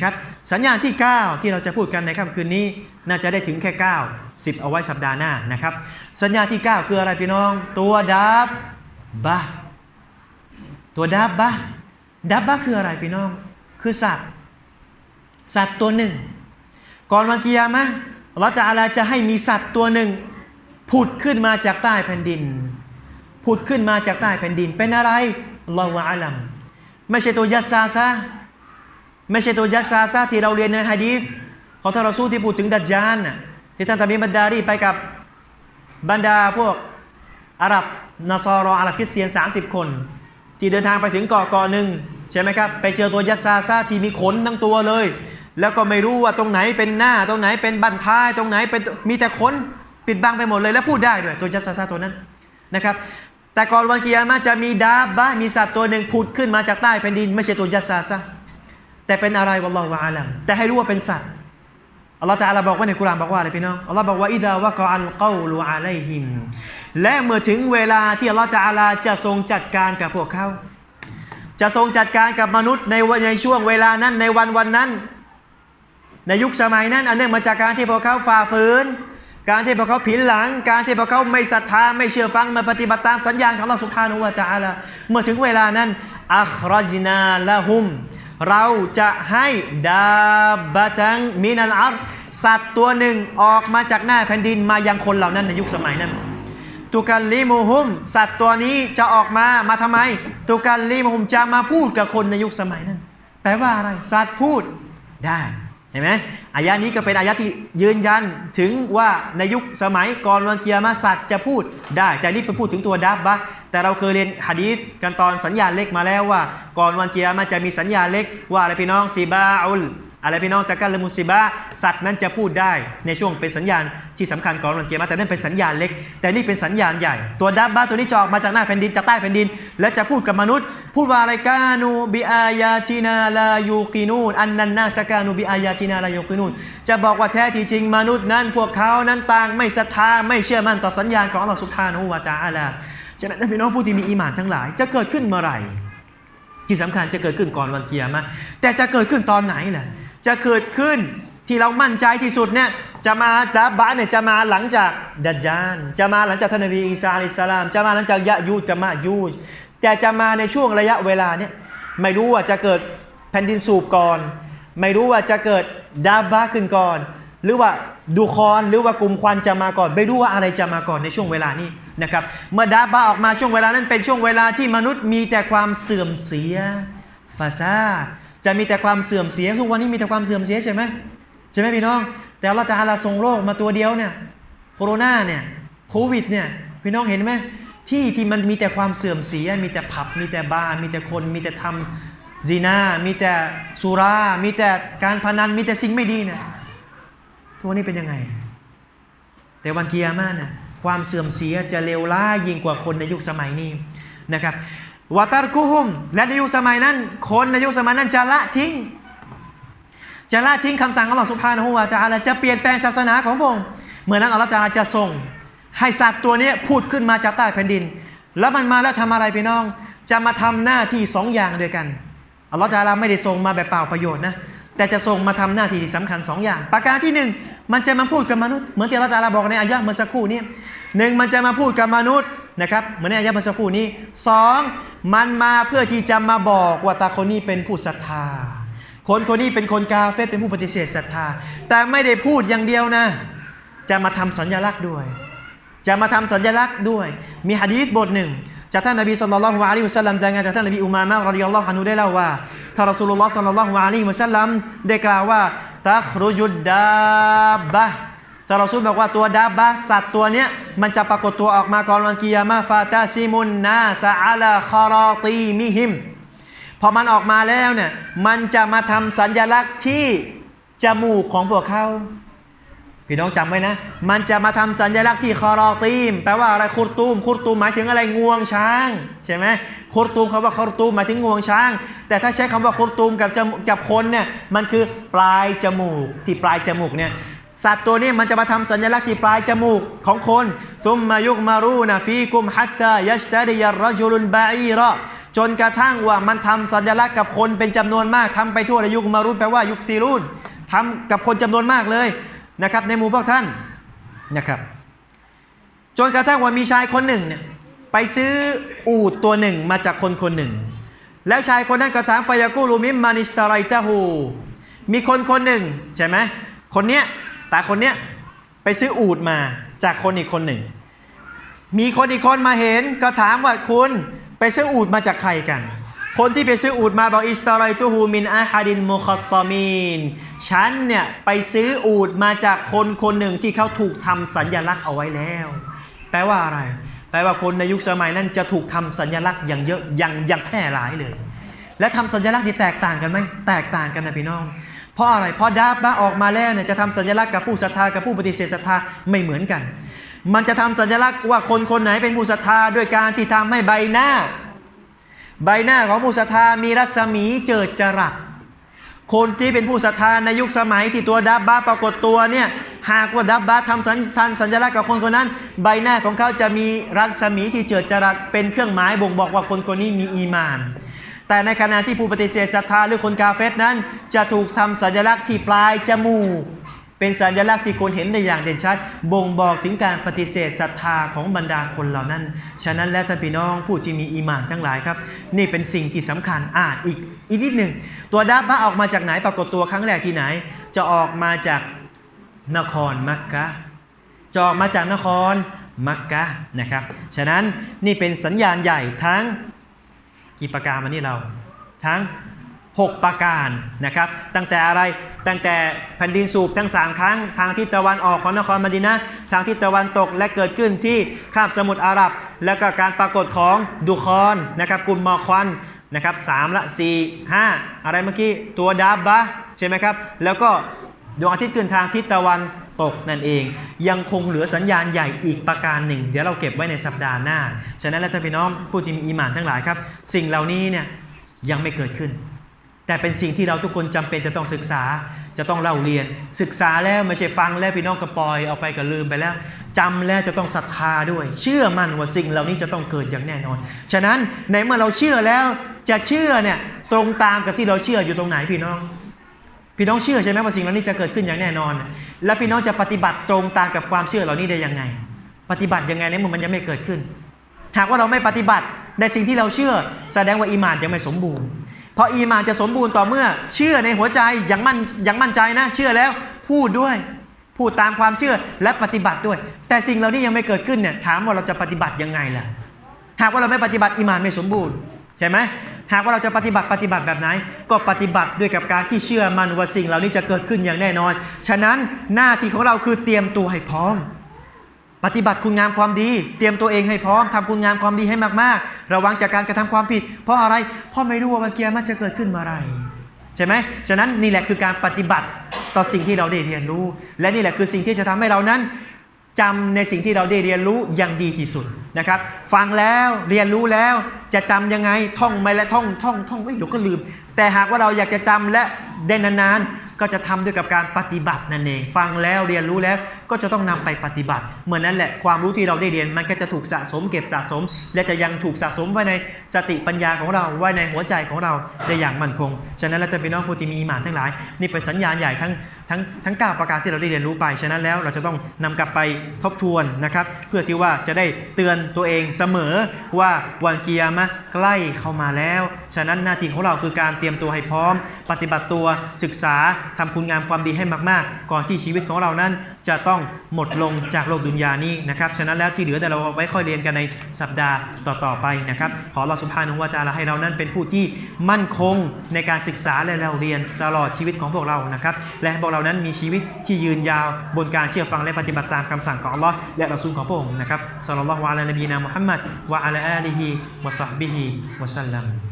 นะครับ สัญญาณที่ 9 ที่เราจะพูดกันในค่ำคืนนี้ น่าจะได้ถึงแค่ 9 10 เอาไว้สัปดาห์หน้านะครับ สัญญาณที่ 9 คืออะไรพี่น้อง ตัวดับบะตัวดับบะดับบะคืออะไรพี่น้อง คือสัตว์ สัตว์ตัวหนึ่ง ก่อนวันกิยามะห์อัลลอฮฺจะอาลาจะให้มีสัตว์ตัวหนึ่งผุดขึ้นมาจากใต้แผ่นดิน ผุดขึ้นมาจากใต้แผ่นดิน เป็นอะไรลอวะอาลัม ไม่ใช่ตัวยัสซาซะ ไม่ใช่ตัวยัสซาซะที่เราเรียนในฮะดีษของท่านรอซูที่พูดถึงดัจจานนะที่ท่านตามีบัดดารีไปกับบรรดาพวกอาหรับนาซอรออาหรับคริสเตียน 30 คน ที่เดินทางไปถึงเกาะเกาะหนึ่งใช่ไหมครับ ไปเจอตัวยัสซาซะที่มีขนทั้งตัวเลย แล้วก็ไม่รู้ว่าตรงไหนเป็นหน้าตรงไหนเป็นบั้นท้ายตรงไหนเป็นมีแต่ขนปิดบังไปหมดเลยแล้วพูดได้ด้วยตัวยัสซาซะตัวนั้นนะครับแต่ก่อนวันกิยามะจะมีดาบบะมีสัตว์ตัวหนึ่งผุดขึ้นมาจากใต้แผ่นดิน ไม่ใช่ตัวยัสซาซะ แต่เป็นอะไรวัลลอฮุอาลัมแต่ให้รู้ว่าเป็นสัตว์อัลลอฮฺตะอาลาบอกว่าในกุรานบอกว่าอะไรพี่น้องอัลลอฮฺบอกว่าอิดาวะกออัลกอลูอะลัยฮิมและเมื่อถึงเวลาที่อัลลอฮฺตะอาลาจะทรงจัดการกับพวกเขาจะทรงจัดการกับมนุษย์ในวันในช่วงเวลานั้นในวันวันนั้น ในยุคสมัยนั้นอันเนื่องมาจากการที่พวกเขาฝ่าฝืน การที่พวกเขาผินหลัง การที่พวกเขาไม่ศรัทธาไม่เชื่อฟังไมาปฏิบัติตามสัญญาณของเราสุภานุวะตะอาลาเมื่อถึงเวลานั้นอัครจินาละหุม เราจะให้ดาบะจังมินันอัลสัตว์ตัวหนึ่งออกมาจากหน้าแผ่นดินมายังคนเหล่านั้นในยุคสมัยนั้นตุกันลิมูฮุม สัตว์ตัวนี้จะออกมามาทำไม ตุกันลิมูฮุมจะมาพูดกับคนในยุคสมัยนั้น แปลว่าอะไร สัตว์พูดได้ เห็นไหมอายะนี้ก็เป็นอายะที่ยืนยันถึงว่าในยุคสมัยก่อนวันเกียร์มาสัตว์จะพูดได้ แต่นี่เป็นพูดถึงตัวดับบะแต่เราเคยเรียนหะดีษกันตอนสัญญาเล็กมาแล้วว่า ก่อนวันเกียร์มาจะมีสัญญาเล็กว่าอะไรพี่น้องซีบาอุล อะไรพี่น้องตะกันละมุสิบะสัตว์นั้นจะพูดได้ในช่วงเป็นสัญญาณที่สำคัญก่อนวันเกียร์มาแต่นั่นเป็นสัญญาณเล็ก แต่นี่เป็นสัญญาณใหญ่ ตัวดับบะตัวนี้จะออกมาจากหน้าแผ่นดินจากใต้แผ่นดิน และจะพูดกับมนุษย์ พูดว่าอะไรกานูบิอายาตินาลายูกินูนอันนันนาสกานูบิอายาตินาลายูกินูนจะบอกว่าแท้ที่จริงมนุษย์นั้น พวกเขานั้นต่างไม่ศรัทธาไม่เชื่อมั่นต่อสัญญาณของอัลลอฮฺสุบฮานะฮูวะตะอาลาฉะนั้นพี่น้องผู้ที่มีอีหมานทั้งหลายจะเกิดขึ้นเมื่อไหร่ ที่สำคัญจะเกิดขึ้นก่อนวันเกียร์มาแต่จะเกิดขึ้นตอนไหนล่ะจะเกิดขึ้นที่เรามั่นใจที่สุดเนี่ยจะมาดับบะเนี่ยจะมาหลังจากดัจจาน จะมาหลังจากท่านนบีอีสาอะลัยฮิสลาม จะมาหลังจากยะยูดกับมายูดจะจะมาในช่วงระยะเวลาเนี่ยไม่รู้ว่าจะเกิดแผ่นดินสูบก่อน ไม่รู้ว่าจะเกิดดับบะขึ้นก่อน หรือว่าดูคอนหรือว่ากลุ่มควันจะมาก่อน ไม่รู้ว่าอะไรจะมาก่อนในช่วงเวลานี้ นะครับเมื่อดาบะออกมาช่วงเวลานั้นเป็นช่วงเวลาที่มนุษย์มีแต่ความเสื่อมเสียฟาซาจะมีแต่ความเสื่อมเสียทุกวันนี้มีแต่ความเสื่อมเสียใช่ไหมใช่ไหมพี่น้อง แต่เราจะอาลาส่งโรคมาตัวเดียวเนี่ยโคโรนาเนี่ยโควิดเนี่ยพี่น้องเห็นไหมที่ที่มันมีแต่ความเสื่อมเสีย มีแต่ผับ มีแต่บาร์มีแต่คน มีแต่ทำซีนามีแต่สุรา มีแต่การพนัน มีแต่สิ่งไม่ดีเนี่ยตัวนี้เป็นยังไง แต่วันเกียร์มาเนี่ย ความเสื่อมเสียจะเลวร้ายยิ่งกว่าคนในยุคสมัยนี้นะครับวาตารกุฮุม และในยุคสมัยนั้น คนในยุคสมัยนั้นจะละทิ้ง จะละทิ้งคำสั่งของอัลลอฮฺสุบฮานะฮูวาตะอาลาจะเปลี่ยนแปลงศาสนาของพระองค์เมื่อนั้นอัลลอฮฺตะอาจะส่ง ให้สัตว์ตัวนี้พูดขึ้นมาจากใต้แผ่นดิน แล้วมันมาแล้วทำอะไรพี่น้อง จะมาทำหน้าที่สองอย่างด้วยกันอัลลอฮฺตะอาลาไม่ได้ส่งมาแบบเปล่าประโยชน์นะ แต่จะส่งมาทำหน้าที่ที่สำคัญสองอย่าง ประการที่หนึ่งมันจะมาพูดกับมนุษย์เหมือนที่อัลลอฮฺตะอาลาบอกในอายะห์เมื่อสักครู่นี้หนึ่งมันจะมาพูดกับมนุษย์นะครับเหมือนในอายะห์เมื่อสักครู่นี้สองมันมาเพื่อที่จะมาบอกว่าตาคนนี้เป็นผู้ศรัทธา คนคนนี้เป็นคนกาเฟตเป็นผู้ปฏิเสธศรัทธา แต่ไม่ได้พูดอย่างเดียวนะ จะมาทำสัญลักษณ์ด้วย จะมาทำสัญลักษณ์ด้วย มีหะดีษบทหนึ่ง จากท่านนบีสุลต่านละฮ์อะลัยฮิวะสัลลัมรายงานจากท่านนบีอุมามะรดิยัลลอฮุอันฮุได้เล่าว่าท่านรอสูลุลลอฮ์สัลลัลลอฮุอะลัยฮิวะสัลลัมได้กล่าวว่าตัครุจุดดาบะท่านรอซูลบอกว่าตัวดับะสัตว์ตัวเนี้ยมันจะปรากฏตัวออกมาก่อนวันกิยามะฟาตาซิมุนนาซะอะลาคาราตีมิฮิมพอมันออกมาแล้วเนี่ยมันจะมาทำสัญลักษณ์ที่จมูกของพวกเขา พี่น้องจำไว้นะ มันจะมาทำสัญลักษณ์ที่คอรอตีม แปลว่าอะไรคุรตูม คุรตูมหมายถึงอะไรงวงช้างใช่ไหมคุรตูมคำว่าคุรตูมหมายถึงงวงช้าง แต่ถ้าใช้คำว่าคุรตูมกับจับคนเนี่ยมันคือปลายจมูกที่ปลายจมูกเนี่ยสัตว์ตัวนี้มันจะมาทำสัญลักษณ์ที่ปลายจมูกของคนซุมมายุกมารูนะฟีกุมฮัตตายัสตาริยารรจุลุนบาอีระจนกระทั่งว่ามันทำสัญลักษณ์กับคนเป็นจำนวนมากทำไปทั่วยุกมารุนแปลว่ายุคซีรุนทำกับคนจำนวนมากเลย นะครับในหมู่พวกท่านนะครับจนกระทั่งว่ามีชายคนหนึ่งเนี่ยไปซื้ออูดตัวหนึ่งมาจากคนคนหนึ่ง แล้วชายคนนั้นก็ถามฟายากูลูมิมมานิสตาไรตาฮูมีคนคนหนึ่งใช่ไหมคนเนี้ยตาคนเนี้ยไปซื้ออูดมาจากคนอีกคนหนึ่ง มีคนอีกคนมาเห็นก็ถามว่าคุณไปซื้ออูดมาจากใครกัน คนที่ไปซื้ออูดมาบอกอิสตาไรตูฮูมินอาฮาดินโมคอตตอมีนฉันเนี่ยไปซื้ออูดมาจากคนคนหนึ่งที่เขาถูกทำสัญญลักษณ์เอาไว้แล้ว แปลว่าอะไร แปลว่าคนในยุคสมัยนั้นจะถูกทำสัญลักษณ์อย่างเยอะอย่างอย่างแพร่หลายเลย และทำสัญลักษณ์ที่แตกต่างกันไหมแตกต่างกันนะพี่น้อง เพราะอะไรเพราะดาบะออกมาแล้วเนี่ยจะทำสัญลักษณ์กับผู้ศรัทธากับผู้ปฏิเสธศรัทธาไม่เหมือนกัน มันจะทำสัญลักษณ์ว่าคนคนไหนเป็นผู้ศรัทธาด้วยการที่ทำให้ใบหน้า ใบหน้าของผู้ศรัทธามีรัศมีเจิดจรัสคนที่เป็นผู้ศรัทธาในยุคสมัยที่ตัวดับบ้าปรากฏตัวเนี่ยหากว่าดับบ้าทำสัญสัญสัญลักษณ์กับคนคนนั้น ใบหน้าของเขาจะมีรัศมีที่เจิดจรัสเป็นเครื่องหมายบ่งบอกว่าคนคนนี้มีอีมาน แต่ในขณะที่ผู้ปฏิเสธศรัทธาหรือคนกาเฟสนั้น จะถูกทำสัญลักษณ์ที่ปลายจมูก เป็นสัญลักษณ์ที่คนเห็นได้อย่างเด่นชัด บ่งบอกถึงการปฏิเสธศรัทธาของบรรดาคนเหล่านั้น ฉะนั้นแล้วท่านพี่น้องผู้ที่มีอีหมานทั้งหลายครับ นี่เป็นสิ่งที่สำคัญอ่าอีกอีกนิดหนึ่งตัวดับบะออกมาจากไหนปรากฏตัวครั้งแรกที่ไหน จะออกมาจากนครมักกะจะออกมาจากนครมักกะนะครับ ฉะนั้นนี่เป็นสัญญาณใหญ่ทั้งกี่ประการมานี่เรา ทั้ง 6 ประการนะครับ ตั้งแต่อะไรตั้งแต่แผ่นดินสูบทั้ง 3 ครั้ง ทางทิศตะวันออกของนครมดินะทางทิศตะวันตกและเกิดขึ้นที่คาบสมุทรอาหรับ แล้วก็การปรากฏของดุคอนนะครับกลุ่มหมอกควันนะครับสามละสี่ห้าอะไรเมื่อกี้ตัวดาบบะใช่ไหมครับ แล้วก็ดวงอาทิตย์ขึ้นทางทิศตะวันตกนั่นเอง ยังคงเหลือสัญญาณใหญ่อีกประการหนึ่ง เดี๋ยวเราเก็บไว้ในสัปดาห์หน้า ฉะนั้นแล้วท่านพี่น้องผู้ที่มีอีหมานทั้งหลายครับ สิ่งเหล่านี้เนี่ยยังไม่เกิดขึ้น แต่เป็นสิ่งที่เราทุกคนจำเป็นจะต้องศึกษาจะต้องเล่าเรียน ศึกษาแล้วไม่ใช่ฟังแล้วพี่น้องก็ปล่อยเอาไปก็ลืมไปแล้วจำแล้วจะต้องศรัทธาด้วย เชื่อมั่นว่าสิ่งเหล่านี้จะต้องเกิดอย่างแน่นอน ฉะนั้นในเมื่อเราเชื่อแล้วจะเชื่อเนี่ยตรงตามกับที่เราเชื่ออยู่ตรงไหนพี่น้อง พี่น้องเชื่อใช่ไหมว่าสิ่งเหล่านี้จะเกิดขึ้นอย่างแน่นอน แล้วพี่น้องจะปฏิบัติตรงตามกับความเชื่อเหล่านี้ได้ยังไง ปฏิบัติยังไงในเมื่อมันยังไม่เกิดขึ้น หากว่าเราไม่ปฏิบัติในสิ่งที่เราเชื่อ แสดงว่าอีหมานยังไม่สมบูรณ์ ราะอีมานจะสมบูรณ์ต่อเมื่อ เชื่อในหัวใจอย่างมั่นอย่างมั่นใจนะเชื่อแล้ว พูดด้วย พูดตามความเชื่อและปฏิบัติด้วย แต่สิ่งเหล่านี้ยังไม่เกิดขึ้นเนี่ยถามว่าเราจะปฏิบัติยังไงล่ะหากว่าเราไม่ปฏิบัติอีมานไม่สมบูรณ์ใช่ไหมหากว่าเราจะปฏิบัติปฏิบัติแบบไหน ก็ปฏิบัติด้วยกับการที่เชื่อมันว่าสิ่งเหล่านี้จะเกิดขึ้นอย่างแน่นอน ฉะนั้นหน้าที่ของเราคือเตรียมตัวให้พร้อม ปฏิบัติคุณงามความดี เตรียมตัวเองให้พร้อมทำคุณงามความดีให้มากๆ ระวังจากการกระทำความผิด เพราะอะไร เพราะไม่รู้ว่าวันเกียรมันจะเกิดขึ้นเมื่อไรใช่ไหมฉะนั้นนี่แหละคือการปฏิบัติต่อสิ่งที่เราได้เรียนรู้ และนี่แหละคือสิ่งที่จะทำให้เรานั้นจำในสิ่งที่เราได้เรียนรู้อย่างดีที่สุดนะครับ ฟังแล้วเรียนรู้แล้วจะจำยังไงท่องไม่และท่องท่องท่องเอ้ยเดี๋ยวก็ลืม แต่หากว่าเราอยากจะจำและได้นานๆ ก็จะทำด้วยกับการปฏิบัตินั่นเอง ฟังแล้วเรียนรู้แล้วก็จะต้องนำไปปฏิบัติ เหมือนนั้นแหละความรู้ที่เราได้เรียนมันก็จะถูกสะสมเก็บสะสม และจะยังถูกสะสมไว้ในสติปัญญาของเราไว้ในหัวใจของเราได้อย่างมั่นคง ฉะนั้นแล้วจะเป็นน้องผู้ที่มีหมานทั้งหลาย นี่เป็นสัญญาณใหญ่ทั้งทั้งทั้งเก้าประการที่เราได้เรียนรู้ไป ฉะนั้นแล้วเราจะต้องนำกลับไปทบทวนนะครับ เพื่อที่ว่าจะได้เตือนตัวเองเสมอว่าวันเกียร์มะใกล้เข้ามาแล้ว ฉะนั้นหน้าที่ของเราคือการเตรียมตัวให้พร้อม ปฏิบัติตัวศึกษาทำคุณงามความดีให้มากๆ ก่อนที่ชีวิตของเรานั้นจะต้องหมดลงจากโลกดุนยานี้นะครับฉะนั้นแล้วที่เหลือแต่เราไว้ค่อยเรียนกันในสัปดาห์ต่อๆไปนะครับขอเราสุภานุวาจาระให้เรานั้นเป็นผู้ที่มั่นคงในการศึกษาและเราเรียนตลอดชีวิตของพวกเรานะครับและพวกเรานั้นมีชีวิตที่ยืนยาวบนการเชื่อฟังและปฏิบัติตามคำสั่งของอัลลอฮ์และเรอซูลของพระองค์นะครับสัลลัลลอฮุอะลัยฮิวะซัลลัมวะอะลาอาลีฮิวะซอฮบิฮิวะซัลลัม